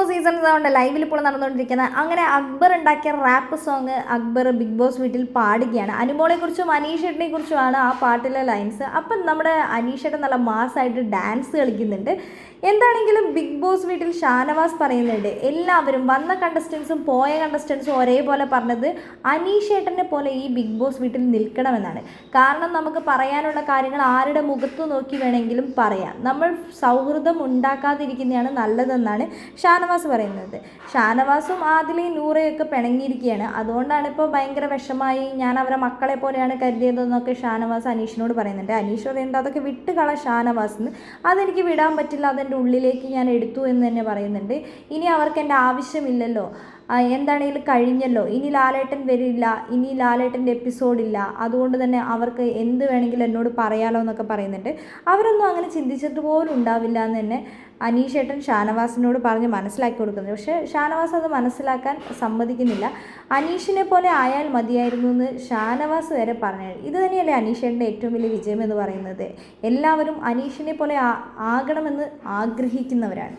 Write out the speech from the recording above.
Boss season അതുകൊണ്ട് ലൈവിൽ ഇപ്പോൾ നടന്നുകൊണ്ടിരിക്കുന്നത് അങ്ങനെ അക്ബർ ഉണ്ടാക്കിയ rap song Akbar Bigg Boss വീട്ടിൽ പാടുകയാണ്. അനുമോളെ കുറിച്ചും അനീഷേട്ടനെ കുറിച്ചുമാണ് ആ പാട്ടിലെ ലൈൻസ് അപ്പം നമ്മുടെ അനീഷേട്ടൻ നല്ല മാസമായിട്ട് ഡാൻസ് കളിക്കുന്നുണ്ട്. എന്താണെങ്കിലും ബിഗ് ബോസ് വീട്ടിൽ ഷാനവാസ് പറയുന്നുണ്ട് എല്ലാവരും വന്ന കണ്ടസ്റ്റൻസും പോയ കണ്ടസ്റ്റൻസും ഒരേപോലെ പറഞ്ഞത് അനീഷേട്ടനെ പോലെ ഈ ബിഗ് ബോസ് വീട്ടിൽ നിൽക്കണമെന്നാണ്. കാരണം നമുക്ക് പറയാനുള്ള കാര്യങ്ങൾ ആരുടെ മുഖത്ത് നോക്കി വേണമെങ്കിലും പറയാം. നമ്മൾ സൗഹൃദം ഉണ്ടാക്കാതിരിക്കുന്നതാണ് നല്ലതെന്നാണ് ഷാനവാസ് പറയുന്നത്. ഷാനവാസും ആദിലയും നൂറയൊക്കെ പിണങ്ങിയിരിക്കുകയാണ്. അതുകൊണ്ടാണ് ഇപ്പോൾ ഭയങ്കര വിഷമായി ഞാൻ അവരെ മക്കളെ പോലെയാണ് കരുതിയതെന്നൊക്കെ ഷാനവാസ് അനീഷിനോട് പറയുന്നുണ്ട്. അനീഷ് പറയുന്നത് അതൊക്കെ വിട്ടുകള ഷാനവാസ് എന്ന് അതെനിക്ക് വിടാൻ പറ്റില്ല. അതെന്റെ ഉള്ളിലേക്ക് ഞാൻ എടുത്തു എന്ന് തന്നെ പറയുന്നുണ്ട്. ഇനി അവർക്ക് എന്റെ ആവശ്യമില്ലല്ലോ. എന്താണെങ്കിലും കഴിഞ്ഞല്ലോ? ഇനി ലാലേട്ടൻ വരില്ല ഇനി ലാലേട്ടന്റെ എപ്പിസോഡില്ല അതുകൊണ്ട് തന്നെ അവർക്ക് എന്ത് വേണമെങ്കിലും എന്നോട് പറയാലോ എന്നൊക്കെ പറയുന്നുണ്ട്. അവരൊന്നും അങ്ങനെ ചിന്തിച്ചിട്ട് പോലും ഉണ്ടാവില്ല എന്ന് തന്നെ അനീഷേട്ടൻ ഷാനവാസിനോട് പറഞ്ഞ് മനസ്സിലാക്കി കൊടുക്കുന്നത് പക്ഷേ ഷാനവാസ് അത് മനസ്സിലാക്കാൻ സമ്മതിക്കുന്നില്ല. അനീഷിനെ പോലെ ആയാൽ മതിയായിരുന്നു എന്ന് ഷാനവാസ് വരെ പറഞ്ഞു ഇത് തന്നെയല്ലേ അനീഷേട്ടന്റെ ഏറ്റവും വലിയ വിജയം എന്ന് പറയുന്നത്. എല്ലാവരും അനീഷിനെ പോലെ ആകണമെന്ന് ആഗ്രഹിക്കുന്നവരാണ്.